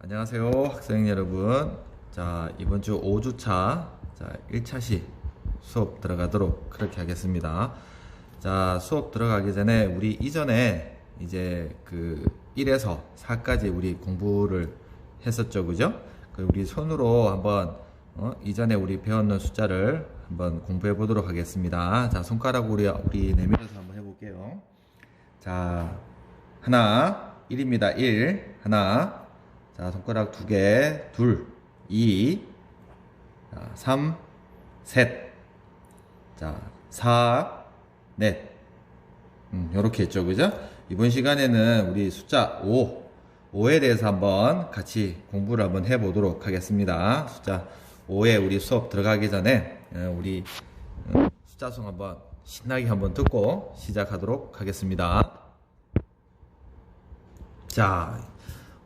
안녕하세요 학생 여러분. 자 이번 주 5주차 자 1차시 수업 들어가도록 그렇게 하겠습니다. 자 수업 들어가기 전에 우리 이전에 이제 그 1에서 4까지 우리 공부를 했었죠 그죠? 그 우리 손으로 한번 어? 이전에 우리 배웠는 숫자를 한번 공부해 보도록 하겠습니다. 자 손가락 우리 우리 내밀어서 한번 해볼게요. 자 하나 1입니다. 1 하나 자, 손가락 두 개, 둘, 이, 자, 삼, 셋, 자, 사, 넷. 음, 요렇게 했죠, 그죠? 이번 시간에는 우리 숫자 5, 5에 대해서 한번 같이 공부를 한번 해보도록 하겠습니다. 숫자 5에 우리 수업 들어가기 전에, 어, 우리 어, 숫자송 한번 신나게 한번 듣고 시작하도록 하겠습니다. 자,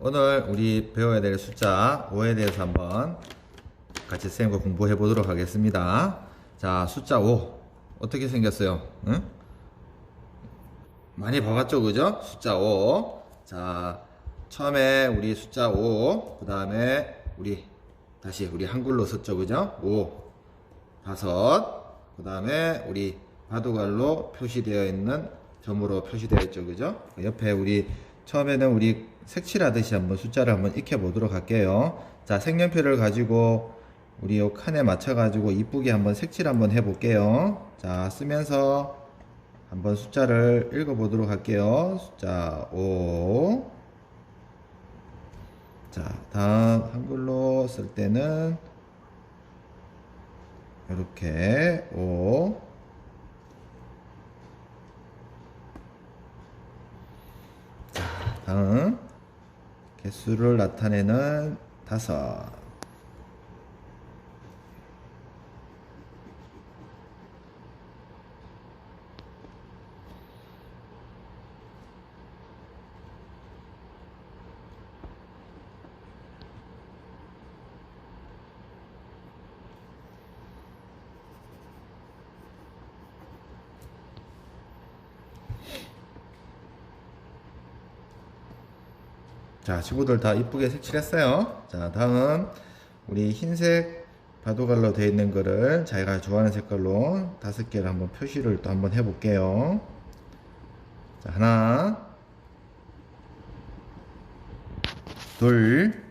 오늘 우리 배워야 될 숫자 5에 대해서 한번 같이 쌤과 공부해 보도록 하겠습니다. 자, 숫자 5. 어떻게 생겼어요? 응? 많이 봐봤죠, 그죠? 숫자 5. 자, 처음에 우리 숫자 5, 그 다음에 우리, 다시 우리 한글로 썼죠, 그죠? 5, 다섯, 그 다음에 우리 바둑알로 표시되어 있는 점으로 표시되어 있죠, 그죠? 옆에 우리 처음에는 우리 색칠하듯이 한번 숫자를 한번 익혀 보도록 할게요. 자, 색연필을 가지고 우리 요 칸에 맞춰 가지고 이쁘게 한번 색칠 한번 해 볼게요. 자, 쓰면서 한번 숫자를 읽어 보도록 할게요. 숫자 5. 자, 다음 한글로 쓸 때는 이렇게 5 다음 개수를 나타내는 다섯 자, 친구들 다 이쁘게 색칠했어요. 자, 다음 우리 흰색 바둑알로 되어 있는 거를 자기가 좋아하는 색깔로 다섯 개를 한번 표시를 또 한번 해 볼게요. 자, 하나, 둘,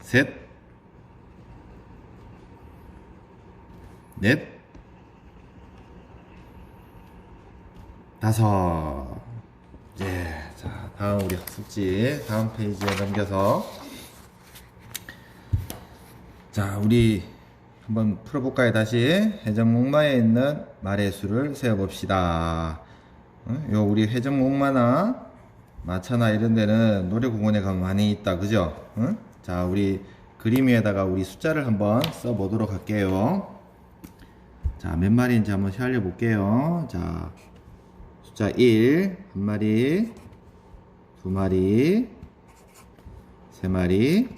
셋, 넷, 다섯. 예, 자, 다음 우리 학습지 다음 페이지에 넘겨서 자, 우리 한번 풀어볼까요? 다시 회전목마에 있는 말의 수를 세어봅시다. 어? 요 우리 회전목마나 마차나 이런 데는 놀이공원에 가면 많이 있다, 그죠? 응? 자, 우리 그림 위에다가 우리 숫자를 한번 써보도록 할게요. 자, 몇 마리인지 한번 헤아려 볼게요. 자, 숫 자 1, 한 마리, 두 마리, 세 마리,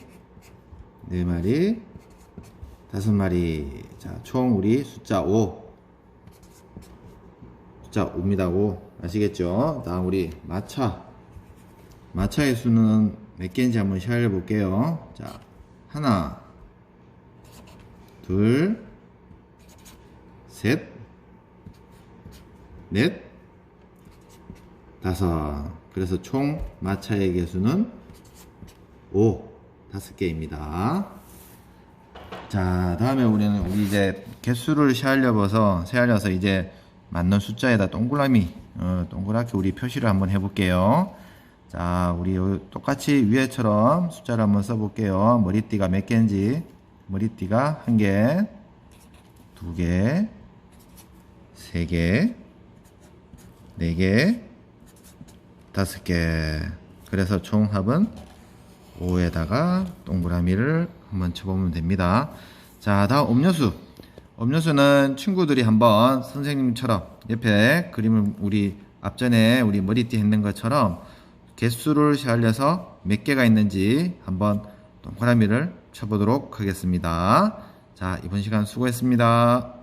네 마리, 다섯 마리. 자, 총 우리 숫자 5. 숫자 5입니다. 5. 아시겠죠? 다음 우리 마차. 마차의 수는 몇 개인지 한번 시작해 볼게요. 자, 하나, 둘, 셋, 넷, 다섯. 그래서 총 마차의 개수는 5. 다섯 개입니다. 자, 다음에 우리는 우리 이제 개수를 세알려봐서 세알려서 이제 맞는 숫자에다 동그라미, 어, 동그랗게 우리 표시를 한번 해볼게요. 자, 우리 요 똑같이 위에처럼 숫자를 한번 써볼게요. 머리띠가 몇 개인지. 머리띠가 한 개, 두 개, 세 개, 네 개, 다섯 개. 그래서 총 합은 5에다가 동그라미를 한번 쳐보면 됩니다. 자, 다음 음료수. 음료수는 친구들이 한번 선생님처럼 옆에 그림을 우리 앞전에 우리 머리띠 했는 것처럼 개수를 세알려서 몇 개가 있는지 한번 동그라미를 쳐보도록 하겠습니다. 자, 이번 시간 수고했습니다.